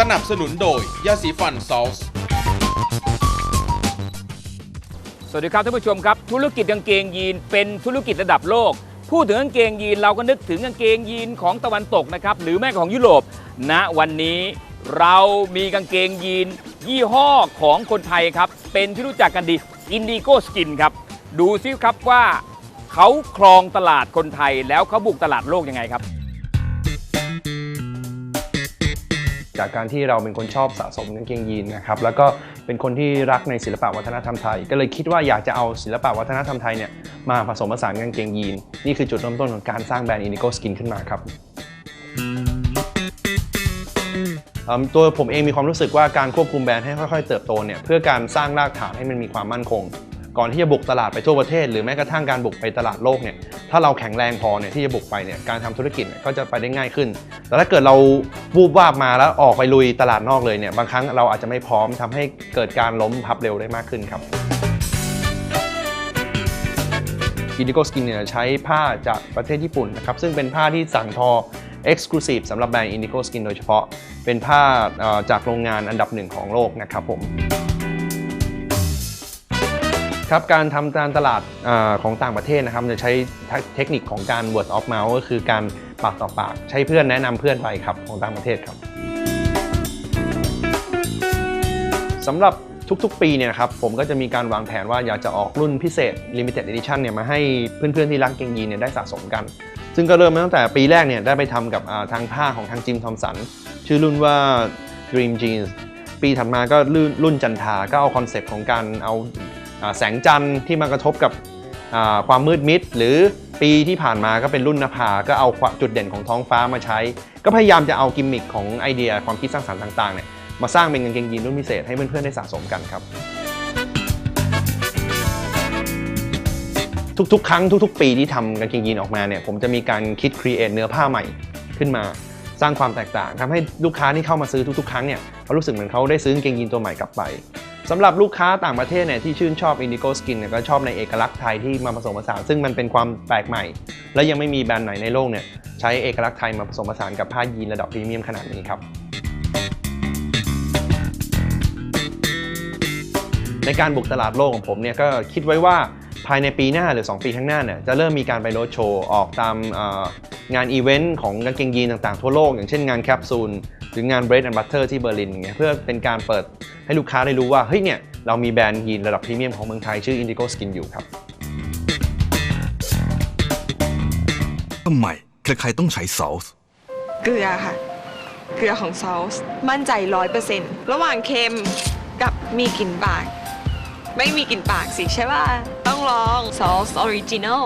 สนับสนุนโดยยาสีฟันซอสสวัสดีครับท่านผู้ชมครับ ธุรกิจกางเกงยีนเป็นธุรกิจระดับโลก พูดถึงกางเกงยีนเราก็นึกถึงกางเกงยีนของตะวันตกนะครับหรือแม้ของยุโรปณวันนี้เรามีกางเกงยีน ยี่ห้อของคนไทยครับ เป็นที่รู้จักกันดีอินดิโกสกินครับ ดูซิครับว่าเขาครองตลาดคนไทยแล้วเขาบุกตลาดโลกยังไงครับ จากการที่เราเป็นคนชอบสะสมกางเกงยีนนะครับแล้วก็เป็นคนที่รักในศิลปะวัฒนธรรมไทย ก็เลยคิดว่าอยากจะเอาศิลปะวัฒนธรรมไทยเนี่ยมาผสมผสานกางเกงยีน นี่คือจุดเริ่มต้นของการสร้างแบรนด์ Indigo Skin ขึ้นมาครับตัวผมเองมีความรู้สึกว่าการควบคุมแบรนด์ให้ค่อยๆเติบโตเนี่ยเพื่อการสร้างรากฐานให้มันมีความมั่นคง ก่อนที่จะบุกตลาดไปทั่วประเทศ หรือแม้กระทั่งการบุกไปตลาดโลกเนี่ย ถ้าเราแข็งแรงพอเนี่ยที่จะบุกไปเนี่ยการทำธุรกิจก็จะไปได้ง่ายขึ้น แต่ถ้าเกิดเราวูบวาบมาแล้วออกไปลุยตลาดนอกเลยเนี่ยบางครั้งเราอาจจะไม่พร้อมทำให้เกิดการล้มพับเร็วได้มากขึ้นครับ Indigo Skin เนี่ยใช้ผ้าจากประเทศญี่ปุ่นนะครับซึ่งเป็นผ้าที่สั่งทอ Exclusive สำหรับแบรนด์ Indigo Skin โดยเฉพาะ เป็นผ้าจากโรงงานอันดับหนึ่งของโลกนะครับผม ครับการทำการตลาดอของต่างประเทศนะครับจะใช้เทคนิคของการ word of mouth ก็คือการปากต่อปากใช้เพื่อนแนะนำเพื่อนไปครับของต่างประเทศครับสำหรับทุกๆ ปีเนี่ยครับผมก็จะมีการวางแผนว่าอยากจะออกรุ่นพิเศษ limited edition เนี่ยมาให้เพื่อนๆที่รักเกงยีนเนี่ยได้สะสมกัน ซึ่งก็เริ่มมาตั้งแต่ปีแรกเนี่ยได้ไปทำกับทางผ้าของทางจิมทอมสันชื่อรุ่นว่า Dream Jeans ปีถัดมาก็รุ่นรุ่นจันทาก็เอาคอนเซปต์ของการเอา แสงจันทร์ที่มากระทบกับความมืดมิด หรือปีที่ผ่านมาก็เป็นรุ่นนภาก็เอาจุดเด่นของท้องฟ้ามาใช้ ก็พยายามจะเอากิมมิคของไอเดียความคิดสร้างสรรค์ต่างๆเนี่ยมาสร้างเป็นกางเกงยีนรุ่นพิเศษให้เพื่อนๆได้สะสมกันครับ ทุกๆ ครั้งทุก ๆ ปีที่ทำกางเกงยีนออกมาเนี่ยผมจะมีการคิดครีเอทเนื้อผ้าใหม่ขึ้นมาสร้างความแตกต่างทำให้ลูกค้าที่เข้ามาซื้อทุกๆ ครั้งเนี่ยเขารู้สึกเหมือนเขาได้ซื้อกางเกงยีนตัวใหม่กลับไป สำหรับลูกค้าต่างประเทศเนี่ยที่ชื่นชอบ Indigo Skin เนี่ยก็ชอบในเอกลักษณ์ไทยที่มาผสมผสานซึ่งมันเป็นความแปลกใหม่ และยังไม่มีแบรนด์ไหนในโลกเนี่ยใช้เอกลักษณ์ไทยมาผสมผสานกับผ้ายีนระดับพรีเมียมขนาดนี้ครับในการบุกตลาดโลกของผมเนี่ยก็คิดไว้ว่าภายในปีหน้าหรือ 2 ปีข้างหน้าเนี่ยจะเริ่มมีการไปโรดโชว์ออกตามงานอีเวนต์ของกางเกงยีนต่างๆทั่วโลก อย่างเช่นงานแคปซูล หรืองาน Bread and Butter ที่เบอร์ลินอย่างเงี้ยเพื่อเป็นการเปิดให้ลูกค้าได้รู้ว่าเฮ้ยเนี่ยเรามีแบรนด์ยีนระดับพรีเมียมของเมืองไทยชื่อ Indigo Skin อยู่ครับทำไมใครๆต้องใช้ซอสเกลือค่ะ เกลือของซอสมั่นใจร้อยเปอร์เซ็นต์ระหว่างเค็มกับมีกลิ่นปาก ไม่มีกลิ่นปากสิใช่ป่ะ ต้องลองซอสออริจินอล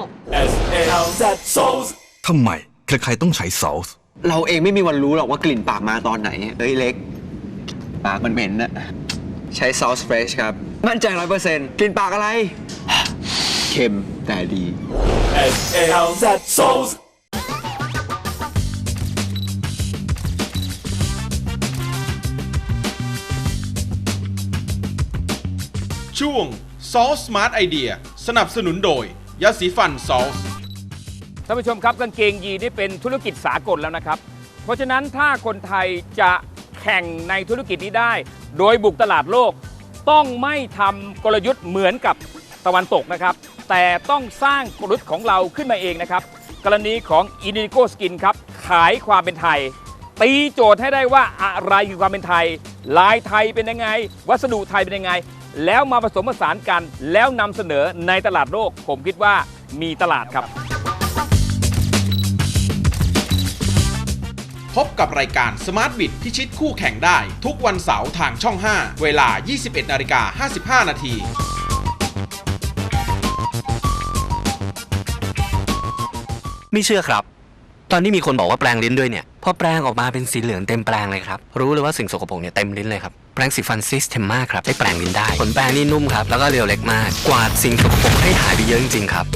ทำไมใครๆต้องใช้ซอส เราเองไม่มีวันรู้หรอกว่ากลิ่นปากมาตอนไหน เฮ้ยเล็ก ปากมันเหม็นนะใช้ซอสเฟรชครับ มั่นใจร้อยเปอร์เซ็นต์กลิ่นปากอะไร เค็มแต่ดีช่วงซอส Smart Idea สนับสนุนโดยยาสีฟันซอส ท่านผู้ชมครับกางเกงยีนนี่เป็นธุรกิจสากลแล้วนะครับ เพราะฉะนั้นถ้าคนไทยจะแข่งในธุรกิจนี้ได้ โดยบุกตลาดโลก ต้องไม่ทำกลยุทธ์เหมือนกับตะวันตกนะครับ แต่ต้องสร้างกลยุทธ์ของเราขึ้นมาเองนะครับ กรณีของ Indigo Skin ครับ ขายความเป็นไทย ตีโจทย์ให้ได้ว่าอะไรคือความเป็นไทย ลายไทยเป็นยังไง วัสดุไทยเป็นยังไง แล้วมาผสมผสานกัน แล้วนำเสนอในตลาดโลก ผมคิดว่ามีตลาดครับ พบกับรายการ Smart Bit พิชิตคู่แข่งได้ ทุกวันเสาร์ทางช่อง 5 เวลา 21นาฬิกา55 นาทีไม่เชื่อครับ ตอนที่มีคนบอกว่าแปลงลิ้นด้วยเนี่ยพอแปลงออกมาเป็นสีเหลืองเต็มแปลงเลยครับ รู้เลยว่าสิ่งสกปรกเนี่ยเต็มลิ้นเลยครับ แปรงสีฟันซิสเทมมาครับ ได้แปลงลิ้นได้ขนแปรงนี่นุ่มครับ แล้วก็เรียวเล็กมาก กวาดสิ่งสกปรกให้หายไปเยอะจริงๆครับ